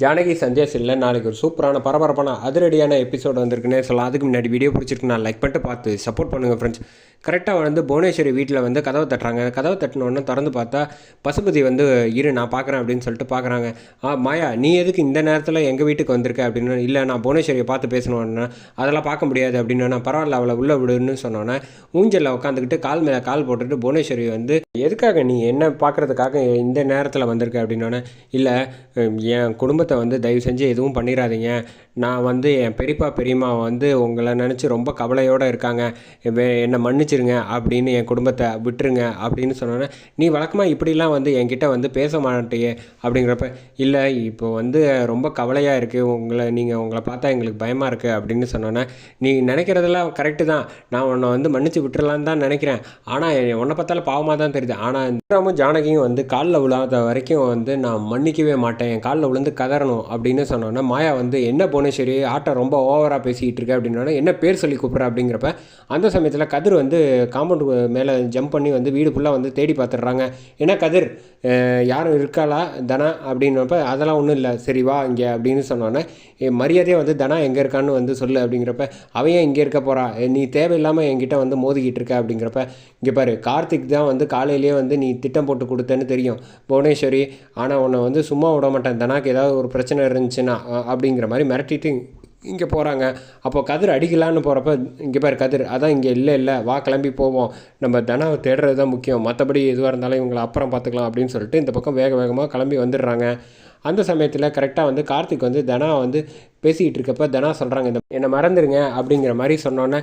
ஜானகி சந்தியா இல்லை நாளைக்கு ஒரு சூப்பரான பரபரப்பான அதிரடியான எபிசோடு வந்திருக்குன்னே சொல்லலாம். அதுக்கு முன்னாடி வீடியோ பிடிச்சிருக்கு. நான் லைக் பண்ணிட்டு பார்த்து சப்போர்ட் பண்ணுங்கள் ஃப்ரெண்ட்ஸ் கரெக்டாக வந்து புவனேஸ்வரி வீட்டில் வந்து கதவை தட்டுறாங்க. கதவை தட்டினோடனே திறந்து பார்த்தா பசுபதி வந்து இரு நான் பார்க்குறேன் அப்படின்னு சொல்லிட்டு பார்க்குறாங்க. ஆ மாயா நீ எதுக்கு இந்த நேரத்தில் எங்கள் வீட்டுக்கு வந்திருக்க? அப்படின்னு இல்லை நான் புவனேஸ்வரியை பார்த்து பேசணும்னா அதெல்லாம் பார்க்க முடியாது அப்படின்னு பரவாயில்ல அவளை உள்ளே விடுன்னு சொன்னோன்னே ஊஞ்சலில் உட்காந்துக்கிட்டு கால் மேலே கால் போட்டுட்டு புவனேஸ்வரி வந்து எதுக்காக நீ என்ன பார்க்குறதுக்காக இந்த நேரத்தில் வந்திருக்க? அப்படின்னோடனே இல்லை என் குடும்ப குடும்பத்தை வந்து தயவு செஞ்சு எதுவும் பண்ணிடாதீங்க நான் வந்து என் பெரியப்பா பெரியம்மா வந்து உங்களை நினச்சி ரொம்ப கவலையோடு இருக்காங்க. வே- என்னை மன்னிச்சிருங்க அப்படின்னு என் குடும்பத்தை விட்டுருங்க அப்படின்னு சொன்னோன்னே நீ வழக்கமாக இப்படிலாம் வந்து என்கிட்ட வந்து பேச மாட்டேயே? அப்படிங்கிறப்ப இல்லை இப்போ வந்து ரொம்ப கவலையாக இருக்குது உங்களை நீங்கள் உங்களை பார்த்தா எங்களுக்கு பயமாக இருக்குது அப்படின்னு சொன்னோன்னே நீ நினைக்கிறதெல்லாம் கரெக்டு தான். நான் உன்னை வந்து மன்னிச்சு விட்டுறலான்னு தான் நினைக்கிறேன். ஆனால் உன்னை பார்த்தாலும் பாவமாக தான் தெரியுது. ஆனால் இந்திராமும் ஜானகியும் வந்து காலில் விழாத வரைக்கும் வந்து நான் மன்னிக்கவே மாட்டேன். என் காலில் விழுந்து கதை கதறணும் அப்படின்னு சொன்னோன்னா மாயா வந்து என்ன புவனேஸ்வரி ஆட்டை ரொம்ப ஓவராக பேசிக்கிட்டு இருக்க? அப்படின்னா என்ன பேர் சொல்லி கூப்பிட்ற? அப்படிங்கிறப்ப அந்த சமயத்தில் கதிர் வந்து காம்பவுண்டு மேலே ஜம்ப் பண்ணி வந்து வீடு ஃபுல்லாக வந்து தேடி பார்த்துடுறாங்க. ஏன்னா கதிர் யாரும் இருக்காளா? தனா? அப்படின்னப்ப அதெல்லாம் ஒன்றும் இல்லை. சரி வா இங்கே. அப்படின்னு சொன்னோன்னே மரியாதையை மரியாதையாக வந்து தனா எங்கே இருக்கான்னு வந்து சொல்லு. அப்படிங்கிறப்ப அவன் ஏன் இங்கே இருக்க போகிறா நீ தேவையில்லாமல் என்கிட்ட வந்து மோதிக்கிட்டு இருக்க. அப்படிங்கிறப்ப இங்கே பாரு கார்த்திக் தான் வந்து காலையிலேயே வந்து நீ திட்டம் போட்டு கொடுத்தேன்னு தெரியும். புவனேஸ்வரி ஆனால் உன்னை வந்து சும்மா விட மாட்டேன். தனாக்கு ஏதாவது ஒரு பிரச்சனை இருந்துச்சுன்னா அப்படிங்கிற மாதிரி மிரட்டிட்டு இங்கே போகிறாங்க அப்போ கதிர் அடிக்கலான்னு போகிறப்ப இங்கே பாரு கதிர் அதான் இங்கே இல்லை இல்லை வா கிளம்பி போவோம். நம்ம தனாவை தேடுறது தான் முக்கியம். மற்றபடி எதுவாக இருந்தாலும் இவங்களை அப்புறம் பார்த்துக்கலாம் அப்படின்னு சொல்லிட்டு இந்த பக்கம் வேக வேகமாக கிளம்பி வந்துடுறாங்க. அந்த சமயத்தில் கரெக்டாக வந்து கார்த்திக் வந்து தனா வந்து பேசிக்கிட்டு இருக்கப்ப தனா சொல்கிறாங்க இந்த என்னை மறந்துடுங்க அப்படிங்கிற மாதிரி சொன்னோன்னே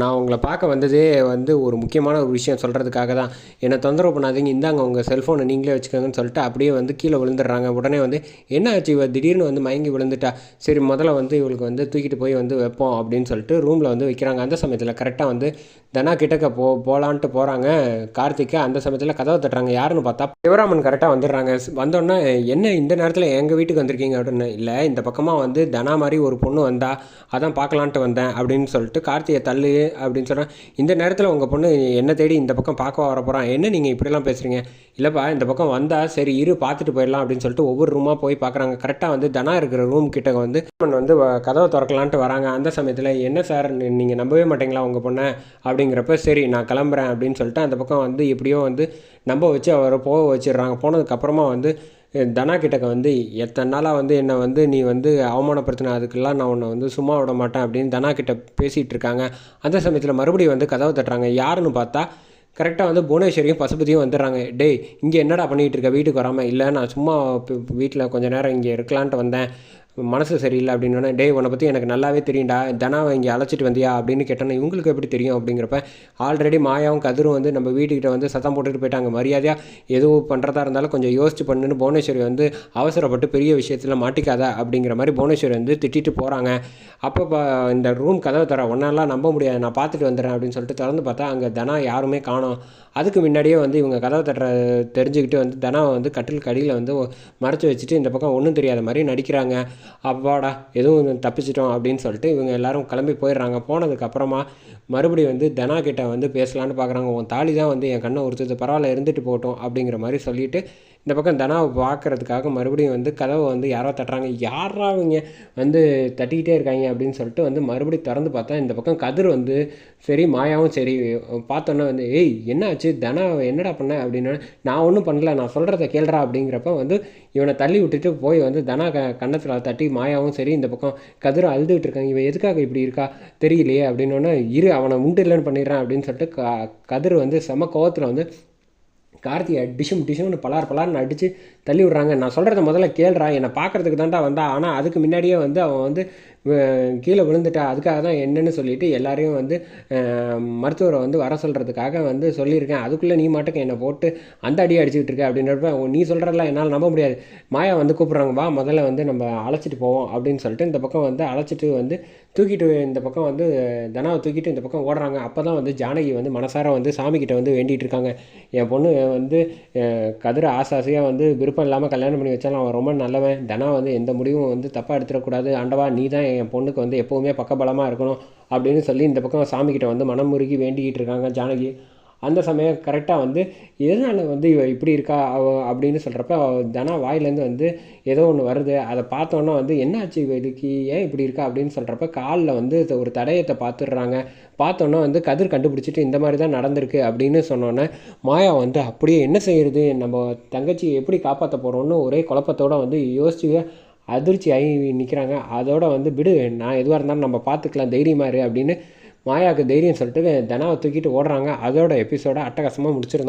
நான் உங்களை பார்க்க வந்ததே வந்து ஒரு முக்கியமான ஒரு விஷயம் சொல்கிறதுக்காக தான். என்னை தொந்தரவு பண்ணாதீங்க. இந்தாங்க உங்கள் செல்ஃபோனை நீங்களே வச்சுக்கோங்கன்னு சொல்லிட்டு அப்படியே வந்து கீழே விழுந்துடுறாங்க. உடனே வந்து என்ன ஆச்சு? இவ திடீர்னு வந்து மயங்கி விழுந்துட்டா. சரி முதல்ல வந்து இவளுக்கு வந்து தூக்கிட்டு போய் வந்து வைப்போம் அப்படின்னு சொல்லிட்டு ரூமில் வந்து வைக்கிறாங்க. அந்த சமயத்தில் கரெக்டாக வந்து தனா கிட்டக்க போ போகலான்ட்டு போகிறாங்க கார்த்திகை அந்த சமயத்தில் கதவை தட்டுறாங்க. யாருன்னு பார்த்தா சிவராமன் கரெக்டாக வந்துடுறாங்க. வந்தோடனே என்ன இந்த நேரத்தில் எங்கள் வீட்டுக்கு வந்திருக்கீங்க அப்படின்னு இல்லை இந்த பக்கமாக வந்து தனா மாதிரி ஒரு பொண்ணு வந்தா அதான் பார்க்கலான்ட்டு வந்தேன் அப்படின்னு சொல்லிட்டு கார்த்திகை தள்ளு அப்படின்னு சொன்னால் இந்த நேரத்தில் உங்கள் பொண்ணு என்ன தேடி இந்த பக்கம் பார்க்க வர போகிறான் என்ன நீங்கள் இப்படிலாம் பேசுகிறீங்க இல்லைப்பா இந்த பக்கம் வந்தால் சரி இரு பார்த்துட்டு போயிடலாம் அப்படின்னு சொல்லிட்டு ஒவ்வொரு ரூமாக போய் பார்க்குறாங்க கரெக்டாக வந்து தனா இருக்கிற ரூம் கிட்ட வந்து வந்து கதவை திறக்கலான்ட்டு வராங்க. அந்த சமயத்தில் என்ன சார் நீங்கள் நம்பவே மாட்டீங்களா உங்கள் பொண்ணை? அப்படிங்கிறப்ப சரி நான் கிளம்புறேன் அப்படின்னு சொல்லிட்டு அந்த பக்கம் வந்து எப்படியோ வந்து நம்ப வச்சு அவரை போக வச்சிடுறாங்க. போனதுக்கப்புறமா வந்து தனா கிட்டக்க வந்து எத்தனை நாளாக வந்து என்னை வந்து நீ வந்து அவமானப்படுத்தின அதுக்கெல்லாம் நான் உன்னை வந்து சும்மா விட மாட்டேன் அப்படின்னு தனா கிட்ட பேசிகிட்டு இருக்காங்க. அந்த சமயத்தில் மறுபடியும் வந்து கதவை தட்டுறாங்க. யாருன்னு பார்த்தா கரெக்டாக வந்து புவனேஸ்வரியும் பசுபதியும் வந்துடுறாங்க. டேய் இங்கே என்னடா பண்ணிகிட்டு இருக்க? வீட்டுக்கு வராமல் இல்லை நான் சும்மா வீட்டில் கொஞ்சம் நேரம் இங்கே இருக்கலான்ட்டு வந்தேன். மனசு சரியில்லை அப்படின்னோடனே டேய் உன்னை பற்றி எனக்கு நல்லாவே தெரியும்டா. தனாவை இங்கே அழைச்சிட்டு வந்தியா? அப்படின்னு கேட்டோன்னே இவங்களுக்கு எப்படி தெரியும்? அப்படிங்கிறப்ப ஆல்ரெடி மாயாவும் கதிரும் வந்து நம்ம வீட்டுக்கிட்ட வந்து சத்தம் போட்டுட்டு போயிட்டாங்க. மரியாதையாக எதுவும் பண்ணுறதா இருந்தாலும் கொஞ்சம் யோசிச்சு பண்ணுன்னு புவனேஸ்வரி வந்து அவசரப்பட்டு பெரிய விஷயத்தில் மாட்டிக்காத அப்படிங்கிற மாதிரி புவனேஸ்வரி வந்து திட்டிட்டு போகிறாங்க அப்போ இந்த ரூம் கதவை தர ஒன்னாலாம் நம்ப முடியாது. நான் பார்த்துட்டு வந்துடுறேன். அப்படின்னு சொல்லிட்டு திறந்து பார்த்தா அங்கே தனா யாருமே காணோம். அதுக்கு முன்னாடியே வந்து இவங்க கதவை தட்டுற தெரிஞ்சுக்கிட்டு வந்து தனாவை வந்து கட்டில் கடியில் வந்து மறைச்சி வச்சுட்டு இந்த பக்கம் ஒன்றும் தெரியாத மாதிரி நடிக்கிறாங்க. அப்பாடா எதுவும் தப்பிச்சிட்டோம் அப்படின்னு சொல்லிட்டு இவங்க எல்லாரும் கிளம்பி போயிடுறாங்க. போனதுக்கு அப்புறமா மறுபடியும் வந்து தனா கிட்ட வந்து பேசலான்னு பார்க்குறாங்க உன் தாலி தான் வந்து என் கண்ணை உறுத்துது பரவாயில்ல இருந்துட்டு போகட்டும் அப்படிங்கிற மாதிரி சொல்லிட்டு இந்த பக்கம் தனாவை பார்க்கறதுக்காக மறுபடியும் வந்து கதவை வந்து யாரோ தட்டுறாங்க. யாரா அவங்க வந்து தட்டிக்கிட்டே இருக்காங்க அப்படின்னு சொல்லிட்டு வந்து மறுபடியும் திறந்து பார்த்தா இந்த பக்கம் கதிர் வந்து சரி மாயாவும் சரி. பார்த்தோன்னே வந்து ஏய் என்ன ஆச்சு தனா என்னடா பண்ண? அப்படின்னா நான் ஒன்றும் பண்ணல. நான் சொல்கிறத கேள்றா அப்படிங்கிறப்ப வந்து இவனை தள்ளி விட்டுட்டு போய் வந்து தனா க கன்னத்தில் தட்டி மாயாவும் சரி இந்த பக்கம் கதிரை அழுதுகிட்டு இருக்காங்க. இவன் எதுக்காக இப்படி இருக்கா? தெரியலையே. அப்படின்னோடனே இரு அவனை உண்டு இல்லைன்னு பண்ணிடுறான். அப்படின்னு சொல்லிட்டு க கதிர் வந்து செம கோவத்தில் வந்து கார்த்தியை டிஷும் டிஷும்னு பலார் பலார்னு அடித்து தள்ளி விட்றாங்க. நான் சொல்கிறத முதல்ல கேள்றா. என்னை பார்க்குறதுக்கு தான்டா வந்தா. ஆனால் அதுக்கு முன்னாடியே வந்து அவன் வந்து கீழே விழுந்துட்டா. அதுக்காக தான் என்னன்னு சொல்லிட்டு எல்லாரையும் வந்து மருத்துவரை வந்து வர சொல்கிறதுக்காக வந்து சொல்லியிருக்கேன். அதுக்குள்ளே நீ மாட்டுக்கு என்னை போட்டு அந்த அடி அடிச்சுக்கிட்டு இருக்க அப்படின்றப்ப உன் நீ சொல்கிறதெல்லாம் என்னால் நம்ப முடியாது. மாயா வந்து கூப்பிட்றாங்க வா முதல்ல வந்து நம்ம அழைச்சிட்டு போவோம் அப்படின்னு சொல்லிட்டு இந்த பக்கம் வந்து அழைச்சிட்டு வந்து தூக்கிட்டு இந்த பக்கம் வந்து தனாவை தூக்கிட்டு இந்த பக்கம் ஓடுறாங்க. அப்போ தான் வந்து ஜானகி வந்து மனசார வந்து சாமிக்கிட்ட வந்து வேண்டிகிட்டு இருக்காங்க என் பொண்ணு வந்து கதிர ஆசை ஆசையாக வந்து விருப்பம் இல்லாமல் கல்யாணம் பண்ணி வச்சாலும் அவன் ரொம்ப நல்லவன். தனா வந்து எந்த முடிவும் வந்து தப்பாக எடுத்துடக்கூடாது. ஆண்டவா நீ தான் என் பொண்ணுக்கு வந்து எப்போவுமே பக்கபலமாக இருக்கணும் அப்படின்னு சொல்லி இந்த பக்கம் சாமிக்கிட்ட வந்து மனம் முருகி வேண்டிக்கிட்டு இருக்காங்க ஜானகி. அந்த சமயம் கரெக்டாக வந்து எதனால் வந்து இவ இப்படி இருக்கா அவ அப்படின்னு சொல்கிறப்ப தனா வாயிலேருந்து வந்து ஏதோ ஒன்று வருது. அதை பார்த்தோன்னே வந்து என்னாச்சு இவளுக்கு ஏன் இப்படி இருக்கா? அப்படின்னு சொல்கிறப்ப காலில் வந்து ஒரு தடயத்தை பார்த்துடுறாங்க. பார்த்தோன்னே வந்து கதிர் கண்டுபிடிச்சிட்டு இந்த மாதிரி தான் நடந்திருக்கு. அப்படின்னு சொன்னோன்னே மாயா வந்து அப்படியே என்ன செய்கிறது நம்ம தங்கச்சி எப்படி காப்பாற்ற போகிறோம்னு ஒரே குழப்பத்தோடு வந்து யோசிச்சு அதிர்ச்சி ஆகி நிற்கிறாங்க அதோட வந்து விடு நான் எதுவாக இருந்தாலும் நம்ம பார்த்துக்கலாம் தைரியமாக இரு அப்படின்னு மாயாவுக்கு தைரியம் சொல்லிட்டு தனாவை தூக்கிட்டு ஓடுறாங்க. அதோட எபிசோட அட்டகாசமாக முடிச்சிருந்தாங்க